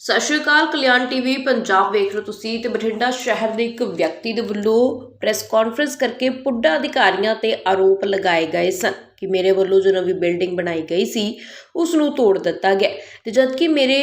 ਸਤਿ ਸ਼੍ਰੀ ਅਕਾਲ, ਕਲਿਆਣ ਟੀਵੀ, ਪੰਜਾਬ ਵੇਖ ਰਹੇ ਤੁਸੀਂ ਤੇ ਬਠਿੰਡਾ ਸ਼ਹਿਰ ਦੇ ਇੱਕ ਵਿਅਕਤੀ ਦੇ ਵੱਲੋਂ ਪ੍ਰੈਸ ਕਾਨਫਰੰਸ ਕਰਕੇ ਪੁੱਡਾ ਅਧਿਕਾਰੀਆਂ ਤੇ ਆਰੋਪ ਲਗਾਏ ਗਏ ਸਨ। ਕਿ ਮੇਰੇ ਵੱਲੋਂ ਜੋ ਨਵੀਂ ਬਿਲਡਿੰਗ ਬਣਾਈ ਗਈ ਸੀ ਉਸ ਨੂੰ ਤੋੜ ਦਿੱਤਾ ਗਿਆ। ਤੇ ਜਦਕਿ ਮੇਰੇ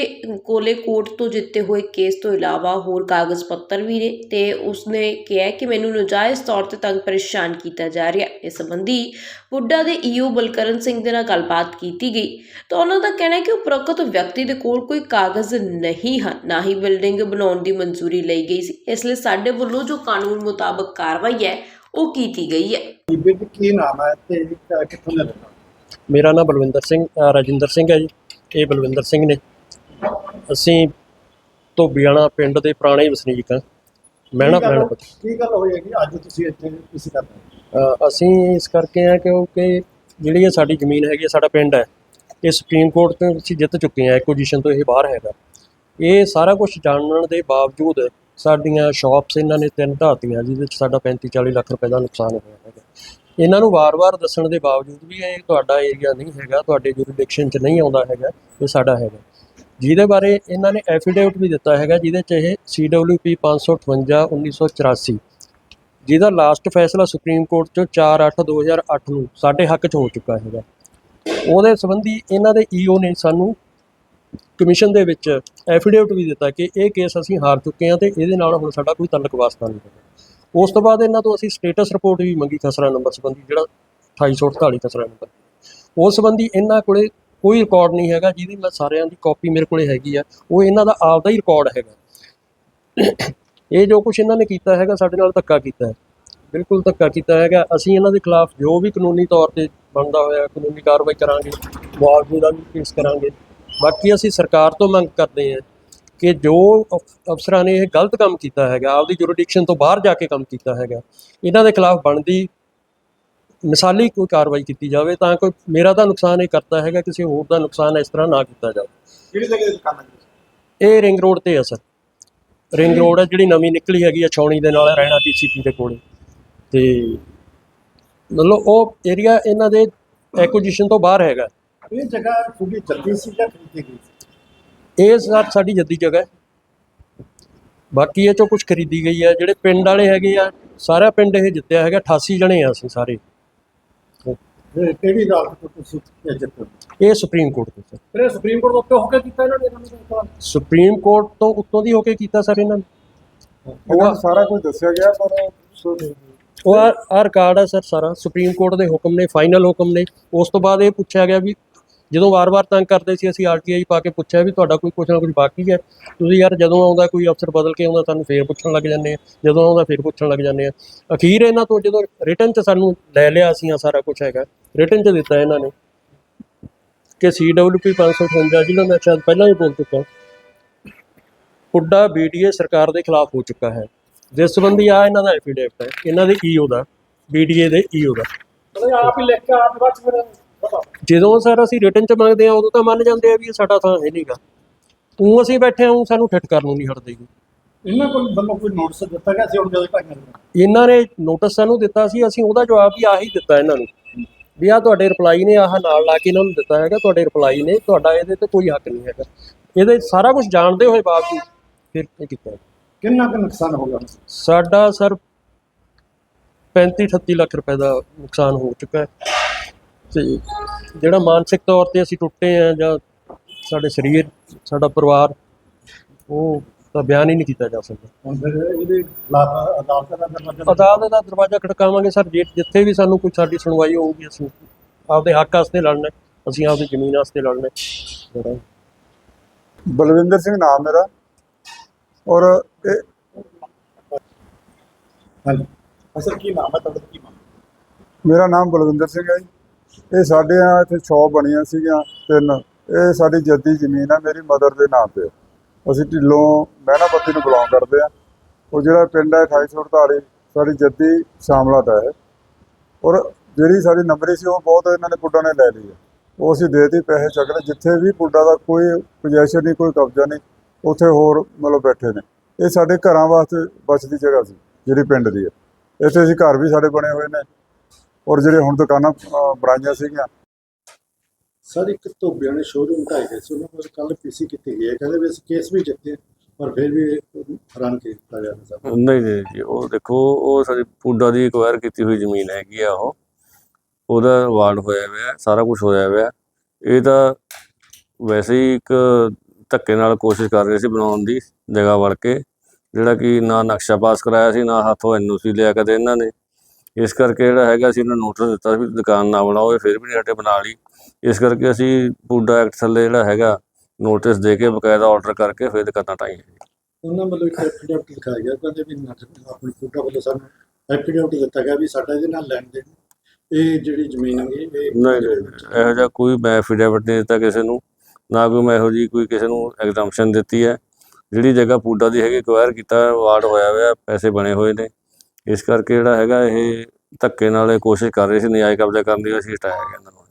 ਕੋਲੇ ਕੋਰਟ ਤੋਂ ਜਿੱਤੇ ਹੋਏ ਕੇਸ ਤੋਂ ਇਲਾਵਾ ਹੋਰ ਕਾਗਜ਼ ਪੱਤਰ ਵੀ ਨੇ, ਤੇ ਉਸਨੇ ਕਿਹਾ ਕਿ ਮੈਨੂੰ ਨਜਾਇਜ਼ ਤੌਰ ਤੇ ਤੰਗ ਪਰੇਸ਼ਾਨ ਕੀਤਾ ਜਾ ਰਿਹਾ। ਇਸ ਸੰਬੰਧੀ ਬੁੱਢਾ ਦੇ ਈਓ ਬਲਕਰਨ ਸਿੰਘ ਦੇ ਨਾਲ ਗੱਲਬਾਤ ਕੀਤੀ ਗਈ। ਤਾਂ ਉਹਨਾਂ ਦਾ ਕਹਿਣਾ ਹੈ ਕਿ ਉਪਰੋਕਤ ਵਿਅਕਤੀ ਦੇ ਕੋਲ ਕੋਈ ਕਾਗਜ਼ ਨਹੀਂ ਹਨ, ਨਾ ਹੀ ਬਿਲਡਿੰਗ ਬਣਾਉਣ ਦੀ ਮਨਜ਼ੂਰੀ ਲਈ ਗਈ ਸੀ। ਇਸ ਲਈ ਸਾਡੇ ਵੱਲੋਂ ਜੋ ਕਾਨੂੰਨ ਮੁਤਾਬਕ ਕਾਰਵਾਈ ਹੈ ਉਹ ਕੀਤੀ ਗਈ ਹੈ? ਬੀਬੀ ਜੀ ਕੀ ਨਾਮ ਹੈ ਤੇ ਕਿੱਥੋਂ ਦਾ ਰਹਿਣ? ਮੇਰਾ ਨਾਮ ਬਲਵਿੰਦਰ ਸਿੰਘ ਅ, ਰਾਜਿੰਦਰ ਸਿੰਘ ਹੈ ਜੀ। ਇਹ ਬਲਵਿੰਦਰ ਸਿੰਘ ਨੇ। ਅਸੀਂ ਧੋਬੀਆਣਾ ਪਿੰਡ ਦੇ ਪੁਰਾਣੇ ਵਸਨੀਕ ਹਾਂ। ਮਹਿਣਾ ਕੀ ਗੱਲ- ਕੀ ਗੱਲ ਹੋਈ ਹੈ ਕਿ ਅੱਜ ਤੁਸੀਂ ਇੱਥੇ ਕਿਸੇ ਦਾ ਅ, ਅਸੀਂ ਇਸ ਕਰਕੇ ਆ ਕਿਉਂਕਿ ਜਿਹੜੀ ਇਹ ਸਾਡੀ ਜ਼ਮੀਨ ਹੈਗੀ ਹੈ, ਸਾਡਾ ਪਿੰਡ ਹੈ। ਇਹ ਸੁਪਰੀਮ ਕੋਰਟ ਤੋਂ ਅਸੀਂ ਜਿੱਤ ਚੁੱਕੇ ਹਾਂ। ਐਕੁਜੀਸ਼ਨ ਤੋਂ ਇਹ ਬਾਹਰ ਹੈਗਾ। ਇਹ ਸਾਰਾ ਕੁਝ ਜਾਣਨ ਦੇ ਬਾਵਜੂਦ ਸਾਡੀਆਂ ਸ਼ਾਪਸ ਇਹਨਾਂ ਨੇ ਤਿੰਨ ਢਾਤੀਆਂ, ਜਿਹਦੇ ਵਿੱਚ ਸਾਡਾ 35 40 ਲੱਖ ਰੁਪਏ ਦਾ ਨੁਕਸਾਨ ਹੋਇਆ ਹੈਗਾ। ਇਹਨਾਂ ਨੂੰ ਵਾਰ-ਵਾਰ ਦੱਸਣ ਦੇ ਬਾਵਜੂਦ ਵੀ ਇਹ ਤੁਹਾਡਾ ਏਰੀਆ ਨਹੀਂ ਹੈਗਾ, ਤੁਹਾਡੇ ਜੁਰਿਡਿਕਸ਼ਨ 'ਚ ਨਹੀਂ ਆਉਂਦਾ ਹੈਗਾ, ਇਹ ਸਾਡਾ ਹੈਗਾ। ਜਿਹਦੇ ਬਾਰੇ ਇਹਨਾਂ ਨੇ ਐਫੀਡੇਵਿਟ ਵੀ ਦਿੱਤਾ ਹੈਗਾ, ਜਿਹਦੇ 'ਚ ਇਹ CWP 558 1984 ਜਿਹਦਾ ਲਾਸਟ ਫੈਸਲਾ ਸੁਪਰੀਮ ਕੋਰਟ 'ਚੋਂ 4/8/2008 ਨੂੰ ਸਾਡੇ ਹੱਕ 'ਚ ਹੋ ਚੁੱਕਾ ਹੈਗਾ। ਉਹਦੇ ਸੰਬੰਧੀ ਇਹਨਾਂ ਦੇ ਈਓ ਨੇ ਸਾਨੂੰ ਕਮਿਸ਼ਨ ਦੇ ਵਿੱਚ ਐਫੀਡੇਵਿਟ ਵੀ ਦਿੱਤਾ ਕਿ ਇਹ ਕੇਸ ਅਸੀਂ ਹਾਰ ਚੁੱਕੇ ਹਾਂ ਤੇ ਇਹਦੇ ਨਾਲ ਹੁਣ ਸਾਡਾ ਕੋਈ ਤਲਕ ਵਾਸਤਾ ਨਹੀਂ ਹੈਗਾ। ਉਸ ਤੋਂ ਬਾਅਦ ਇਹਨਾਂ ਤੋਂ ਅਸੀਂ ਸਟੇਟਸ ਰਿਪੋਰਟ ਵੀ ਮੰਗੀ ਖਸਰਾ ਨੰਬਰ ਸੰਬੰਧੀ, ਜਿਹੜਾ 2848 ਖਸਰਾ ਨੰਬਰ। ਉਸ ਸੰਬੰਧੀ ਇਹਨਾਂ ਕੋਲੇ ਕੋਈ ਰਿਕਾਰਡ ਨਹੀਂ ਹੈਗਾ, ਜਿਹਦੀ ਮੈਂ ਸਾਰਿਆਂ ਦੀ ਕਾਪੀ ਮੇਰੇ ਕੋਲੇ ਹੈਗੀ ਆ, ਉਹ ਇਹਨਾਂ ਦਾ ਆਪਦਾ ਹੀ ਰਿਕਾਰਡ ਹੈਗਾ। ਇਹ ਜੋ ਕੁਝ ਇਹਨਾਂ ਨੇ ਕੀਤਾ ਹੈਗਾ, ਸਾਡੇ ਨਾਲ ਧੱਕਾ ਕੀਤਾ ਹੈ। ਬਿਲਕੁਲ ਧੱਕਾ ਕੀਤਾ ਹੈਗਾ। ਅਸੀਂ ਇਹਨਾਂ ਦੇ ਖਿਲਾਫ ਜੋ ਵੀ ਕਾਨੂੰਨੀ ਤੌਰ ਤੇ ਬਣਦਾ ਹੋਇਆ ਕਾਨੂੰਨੀ ਕਾਰਵਾਈ ਕਰਾਂਗੇ, ਮੁਆਵਜ਼ੇ ਦਾ ਵੀ ਕੇਸ ਕਰਾਂਗੇ। ਬਾਕੀ ਅਸੀਂ ਸਰਕਾਰ ਤੋਂ ਮੰਗ ਕਰਦੇ ਹਾਂ ਕਿ ਜੋ ਅਫ- ਅਫਸਰਾਂ ਨੇ ਇਹ ਗਲਤ ਕੰਮ ਕੀਤਾ ਹੈਗਾ ਆਪਦੀ ਜੁਰਿਡਿਕਸ਼ਨ ਤੋਂ ਬਾਹਰ ਜਾ ਕੇ ਕੰਮ ਕੀਤਾ ਹੈਗਾ ਇਹਨਾਂ ਦੇ ਖਿਲਾਫ ਬਣਦੀ ਮਿਸਾਲੀ ਕੋਈ ਕਾਰਵਾਈ ਕੀਤੀ ਜਾਵੇ ਤਾਂ ਕੋਈ ਮੇਰਾ ਤਾਂ ਨੁਕਸਾਨ ਇਹ ਕਰਤਾ ਹੈਗਾ ਕਿਸੇ ਹੋਰ ਦਾ ਨੁਕਸਾਨ ਇਸ ਤਰ੍ਹਾਂ ਨਾ ਕੀਤਾ ਜਾਵੇ। ਕਿਹੜੀ ਜਗ੍ਹਾ ਤੇ ਹੈ ਇਹ ਰਿੰਗ ਰੋਡ ਤੇ ਆ ਸਰ। ਰਿੰਗ ਰੋਡ ਹੈ ਜਿਹੜੀ ਨਵੀਂ ਨਿਕਲੀ ਹੈਗੀ ਆ ਛਾਉਣੀ ਦੇ ਨਾਲ ਰਹਿਣਾ ਟੀਸੀਪੀ ਦੇ ਕੋਲੇ। ਤੇ ਮਤਲਬ ਉਹ ਏਰੀਆ ਇਹਨਾਂ ਦੇ ਐਕੁਜੀਸ਼ਨ ਤੋਂ ਬਾਹਰ ਹੈਗਾ। ਇਹ ਜਗ੍ਹਾ ਤੁਹਾਡੀ ਜੱਦੀ ਸੀ ਜਾਂ ਖਰੀਦੀ ਗਈ ਸੀ? ਇਹ ਸਰ ਸਾਡੀ ਜੱਦੀ ਜਗ੍ਹਾ ਹੈ। ਬਾਕੀ ਇਹ ਚੋਂ ਕੁਝ ਖਰੀਦੀ ਗਈ ਹੈ। ਜਿਹੜੇ ਪਿੰਡ ਵਾਲੇ ਹੈਗੇ ਆ ਸਾਰਾ ਪਿੰਡ ਇਹ ਜਿੱਤਿਆ ਹੈਗਾ। 88 ਜਣੇ ਆ ਅਸੀਂ ਸਾਰੇ। ਇਹ ਕਿਹੜੀ ਅਦਾਲਤ ਤੋਂ ਤੁਸੀਂ ਇਹ ਜਿੱਤੇ? ਹੋ? ਇਹ ਸੁਪਰੀਮ ਕੋਰਟ ਤੋਂ ਸਰ। ਫਿਰ ਸੁਪਰੀਮ ਕੋਰਟ ਉੱਤੇ ਹੋ ਕੇ ਕੀਤਾ ਇਹਨਾਂ ਨੇ? ਇਹਨਾਂ ਨੇ ਸੁਪਰੀਮ ਕੋਰਟ ਤੋਂ ਉੱਤੋਂ ਦੀ ਹੋ ਕੇ ਕੀਤਾ ਸਰ ਇਹਨਾਂ ਨੇ। ਉਹਨਾਂ ਨੂੰ ਸਾਰਾ ਕੁਝ ਦੱਸਿਆ ਗਿਆ ਪਰ ਉਹ ਆ ਰਿਕਾਰਡ ਆ ਸਰ ਸਾਰਾ। ਸੁਪਰੀਮ ਕੋਰਟ ਦੇ ਹੁਕਮ ਨੇ ਫਾਈਨਲ ਹੁਕਮ ਨੇ। ਉਸ ਤੋਂ ਬਾਅਦ ਇਹ ਪੁੱਛਿਆ ਗਿਆ ਵੀ ਜਦੋਂ ਵਾਰ-ਵਾਰ ਤੰਗ ਕਰਦੇ ਸੀ, ਅਸੀਂ ਆਰਟੀਆਈ ਪਾ ਕੇ ਪੁੱਛਿਆ ਵੀ ਤੁਹਾਡਾ ਕੋਈ ਕੁਛ ਨਾ ਕੁਛ ਬਾਕੀ ਹੈ। ਤੁਸੀਂ ਯਾਰ ਜਦੋਂ ਆਉਂਦਾ ਕੋਈ ਅਫਸਰ ਬਦਲ ਕੇ ਆਉਂਦਾ ਸਾਨੂੰ ਫੇਰ ਪੁੱਛਣ ਲੱਗ ਜਾਂਦੇ ਆ। ਜਦੋਂ ਆਉਂਦਾ, ਫੇਰ ਪੁੱਛਣ ਲੱਗ ਜਾਂਦੇ ਆ। ਅਖੀਰ ਇਹਨਾਂ ਤੋਂ ਜਦੋਂ ਰਿਟਰਨ 'ਚ ਸਾਨੂੰ ਲੈ ਲਿਆ ਅਸੀਂ ਆ ਸਾਰਾ ਕੁਝ ਹੈਗਾ ਰਿਟਰਨ 'ਚ ਦਿੱਤਾ ਇਹਨਾਂ ਨੇ ਕਿ CWP 558 ਜਿਹੜਾ ਮੈਂ ਸ਼ਾਇਦ ਪਹਿਲਾਂ ਹੀ ਬੋਲ ਚੁੱਕਾ ਪੁੱਡਾ ਬੀਡੀਏ ਸਰਕਾਰ ਦੇ ਖਿਲਾਫ ਹੋ ਚੁੱਕਾ ਹੈ। ਜਿਸ ਸੰਬੰਧੀ ਆ ਇਹਨਾਂ ਦਾ ਐਫੀਡੇਵਿਟ ਹੈ। ਇਹਨਾਂ ਦੇ ਈਓ ਦਾ ਬੀਡੀਏ ਦੇ ਈਓ ਦਾ। ਮਤਲਬ ਆਪ ਹੀ ਲਿਖ ਕੇ ਆਪ ਬਾਅਦ ਫਿਰ ਜਦੋਂ ਸਰ ਅਸੀਂ ਰਿਟਰਨ ਚ ਮੰਗਦੇ ਆ ਉਦੋਂ ਤਾਂ ਮੰਨ ਜਾਂਦੇ ਆ ਵੀ ਇਹ ਸਾਡਾ ਥਾਂ ਹੈ ਨਹੀਂਗਾ ਤੂੰ ਅਸੀਂ ਬੈਠੇ ਆ ਊਂ ਸਾਨੂੰ ਠਿੱਠ ਕਰਨ ਨੂੰ ਨਹੀਂ ਹਟਦੇ। ਇਹਨਾਂ ਕੋਲ ਵੱਲੋਂ ਕੋਈ ਨੋਟਿਸ ਦਿੱਤਾ ਗਿਆ ਸੀ ਹੁਣ ਜਦੋਂ ਭਾਈਆਂ ਨੂੰ ਇਹਨਾਂ ਨੇ ਨੋਟਿਸ ਸਾਨੂੰ ਦਿੱਤਾ ਸੀ ਅਸੀਂ ਉਹਦਾ ਜਵਾਬ ਵੀ ਆਹੀ ਦਿੱਤਾ ਇਹਨਾਂ ਨੂੰ। ਵੀ ਆ ਤੁਹਾਡੇ ਰਿਪਲਾਈ ਨੇ ਆਹ ਨਾਲ ਲਾ ਕੇ ਇਹਨਾਂ ਨੂੰ ਦਿੱਤਾ ਹੈਗਾ ਤੁਹਾਡੇ ਰਿਪਲਾਈ ਨੇ ਤੁਹਾਡਾ ਇਹਦੇ ਤੇ ਕੋਈ ਹੱਕ ਨਹੀਂ ਹੈਗਾ। ਇਹਦੇ ਸਾਰਾ ਕੁਝ ਜਾਣਦੇ ਹੋਏ ਬਾਵਜੂਦ ਫਿਰ ਇਹ ਕੀਤਾ। ਕਿੰਨਾ ਕੁ ਨੁਕਸਾਨ ਹੋ ਗਿਆ? ਸਾਡਾ ਸਰ 35 38 ਲੱਖ ਰੁਪਏ ਦਾ ਨੁਕਸਾਨ ਹੋ ਚੁੱਕਾ ਹੈ। ਤੇ ਜਿਹੜਾ ਮਾਨਸਿਕ ਤੌਰ ਤੇ ਅਸੀਂ ਟੁੱਟੇ ਆ ਜਾਂ ਸਾਡੇ ਸਰੀਰ ਸਾਡਾ ਪਰਿਵਾਰ ਉਹ ਤਾਂ ਬਿਆਨ ਹੀ ਨਹੀਂ ਕੀਤਾ ਜਾ ਸਕਦਾ। ਹੁਣ ਫਿਰ ਇਹਦੇ ਖਿਲਾਫ ਅਦਾਲਤ ਦਾ ਦਰਵਾਜ਼ਾ ਅਦਾਲਤ ਦਾ ਦਰਵਾਜ਼ਾ ਖੜਕਾਵਾਂਗੇ ਸਰ ਜੇ ਜਿੱਥੇ ਵੀ ਸਾਨੂੰ ਕੋਈ ਸਾਡੀ ਸੁਣਵਾਈ ਹੋਊਗੀ ਅਸੀਂ ਆਪਦੇ ਹੱਕ ਵਾਸਤੇ ਲੜਨਾ ਅਸੀਂ ਆਪਦੀ ਜ਼ਮੀਨ ਵਾਸਤੇ ਲੜਨਾ। ਬਲਵਿੰਦਰ ਸਿੰਘ ਨਾਮ ਮੇਰਾ। ਔਰ ਇਹ ਹਾਂਜੀ। ਅਸਲ ਕੀ ਨਾਮ ਹੈ ਤੁਹਾਡਾ ਕੀ ਨਾਮ? ਮੇਰਾ ਨਾਮ ਬਲਵਿੰਦਰ ਸਿੰਘ ਹੈ ਜੀ। ਇਹ ਸਾਡੇ ਆ ਇੱਥੇ ਸ਼ੌਪ ਬਣੀਆਂ ਸੀਗੀਆਂ, ਤਿੰਨ। ਇਹ ਸਾਡੀ ਜੱਦੀ ਜ਼ਮੀਨ ਆ, ਮੇਰੀ ਮਦਰ ਦੇ ਨਾਂ ਤੇ। ਅਸੀਂ ਢਿੱਲੋਂ ਮਹਿਨਾਪੱਤੀ ਨੂੰ ਬਿਲੋਂਗ ਕਰਦੇ ਆ। ਉਹ ਜਿਹੜਾ ਪਿੰਡ ਹੈ 2848 ਸਾਡੀ ਜੱਦੀ ਸ਼ਾਮਲਾ ਦਾ ਹੈ। ਔਰ ਜਿਹੜੀ ਸਾਡੀ ਨੰਬਰੀ ਸੀ, ਉਹ ਬਹੁਤ ਇਹਨਾਂ ਨੇ ਪੁੱਡਾ ਨੇ ਲੈ ਲਈ ਹੈ। ਉਹ ਅਸੀਂ ਦੇਤੀ ਪੈਸੇ ਚੱਕ ਲਏ। ਜਿੱਥੇ ਵੀ ਪੁੱਡਾ ਦਾ ਕੋਈ ਪੋਜੈਸ਼ਨ ਨਹੀਂ, ਕੋਈ ਕਬਜ਼ਾ ਨਹੀਂ, ਉੱਥੇ ਹੋਰ ਮਤਲਬ ਬੈਠੇ ਨੇ। ਇਹ ਸਾਡੇ ਘਰਾਂ ਵਾਸਤੇ ਬਚਦੀ ਜਗ੍ਹਾ ਸੀ, ਜਿਹੜੀ ਪਿੰਡ ਦੀ ਹੈ। ਇੱਥੇ ਅਸੀਂ ਘਰ ਵੀ ਸਾਡੇ ਬਣੇ ਹੋਏ ਨੇ। ਔਰ ਜਿਹੜੇ ਹੁਣ ਦੁਕਾਨਾਂ ਬਣਾਈਆਂ ਸੀਗੀਆਂ। ਸਰ ਇੱਕ ਧੋਬਿਆਂ ਨੇ ਸ਼ੋਰੂਮ ਢਾਈ ਗਏ ਸੀ ਉਹਨਾਂ ਕੋਲ ਕੱਲ ਪੀਸੀ ਕੀਤੀ ਗਈ ਹੈ? ਕਹਿੰਦੇ ਵੀ ਅਸੀਂ ਕੇਸ ਵੀ ਜਿੱਤੇ ਪਰ ਫਿਰ ਵੀ ਹੈਰਾਨ ਕੀਤਾ ਜਾ ਰਿਹਾ ਸਰ ਨਹੀਂ ਨਹੀਂ ਜੀ ਉਹ ਦੇਖੋ ਉਹ ਸਾਡੀ ਪੁੱਡਾ ਦੀ ਐਕਵਾਇਰ ਕੀਤੀ ਹੋਈ ਜ਼ਮੀਨ ਹੈਗੀ ਆ ਉਹ। ਉਹਦਾ ਵਾਰਡ ਹੋਇਆ ਹੋਇਆ ਸਾਰਾ ਕੁਝ ਹੋਇਆ ਹੋਇਆ। ਇਹ ਤਾਂ ਵੈਸੇ ਹੀ ਇੱਕ ਧੱਕੇ ਨਾਲ ਕੋਸ਼ਿਸ਼ ਕਰ ਰਹੇ ਸੀ ਬਣਾਉਣ ਦੀ ਜਗ੍ਹਾ ਵੜ ਕੇ। ਜਿਹੜਾ ਕਿ ਨਾ ਨਕਸ਼ਾ ਪਾਸ ਕਰਾਇਆ ਸੀ ਨਾ ਹੱਥੋਂ ਐਨਓਸੀ ਲਿਆ ਕਦੇ ਇਹਨਾਂ ਨੇ। ਇਸ ਕਰਕੇ ਜਿਹੜਾ ਹੈਗਾ ਸੀ ਇਹਨਾਂ ਨੋਟਿਸ ਦਿੱਤਾ ਸੀ ਵੀ ਦੁਕਾਨ ਨਾ ਬਣਾਓ ਇਹ ਫਿਰ ਵੀ ਨਹੀਂ ਹਟੇ ਬਣਾ ਲਈ। ਇਸ ਕਰਕੇ ਅਸੀਂ ਪੁੱਡਾ ਐਕਟ ਥੱਲੇ ਜਿਹੜਾ ਹੈਗਾ ਨੋਟਿਸ ਦੇ ਕੇ ਬਕਾਇਦਾ ਆਰਡਰ ਕਰਕੇ ਫਿਰ ਦੁਕਾਨਾਂ ਢਾਈਆਂ ਉਹਨਾਂ ਵੱਲੋਂ ਇੱਕ ਐਫੀਡੇਵਿਟ ਲਿਖਾਇਆ ਗਿਆ ਕਹਿੰਦੇ ਵੀ ਨਾ- ਆਪਣੀ ਫੂਡਾ ਵੱਲੋਂ ਸਾਨੂੰ ਐਫੀਡੇਵਿਟ ਦਿੱਤਾ ਗਿਆ ਵੀ ਸਾਡਾ ਇਹਦੇ ਨਾਲ ਲੈਣ ਦੇਣ। ਇਹ ਜਿਹੜੀ ਜ਼ਮੀਨ ਹੈਗੀ ਇਹ ਨਹੀਂ ਨਹੀਂ ਇਹੋ ਜਿਹਾ ਕੋਈ ਮੈਂ ਐਫੀਡੇਵਿਟ ਨਹੀਂ ਦਿੱਤਾ ਕਿਸੇ ਨੂੰ ਨਾ ਕੋਈ ਮੈਂ ਇਹੋ ਜੀ ਕੋਈ ਕਿਸੇ ਨੂੰ ਐਗਜ਼ਾਮਸ਼ਨ ਦਿੱਤੀ ਹੈ। ਜਿਹੜੀ ਜਗ੍ਹਾ ਪੂਡਾ ਦੀ ਹੈਗੀ ਐਕਵਾਇਰ ਕੀਤਾ ਵਾਰਡ ਹੋਇਆ ਹੋਇਆ ਪੈਸੇ ਬਣੇ ਹੋਏ ਨੇ। ਇਸ ਕਰਕੇ ਜਿਹੜਾ ਹੈਗਾ ਇਹ ਧੱਕੇ ਨਾਲ ਇਹ ਕੋਸ਼ਿਸ਼ ਕਰ ਰਹੇ ਸੀ, ਨਜਾਇਜ਼ ਕਬਜ਼ਾ ਕਰਨ ਦੀ, ਅਸੀਂ ਹਟਾਇਆ ਗਿਆ ਇਹਨਾਂ ਨੂੰ।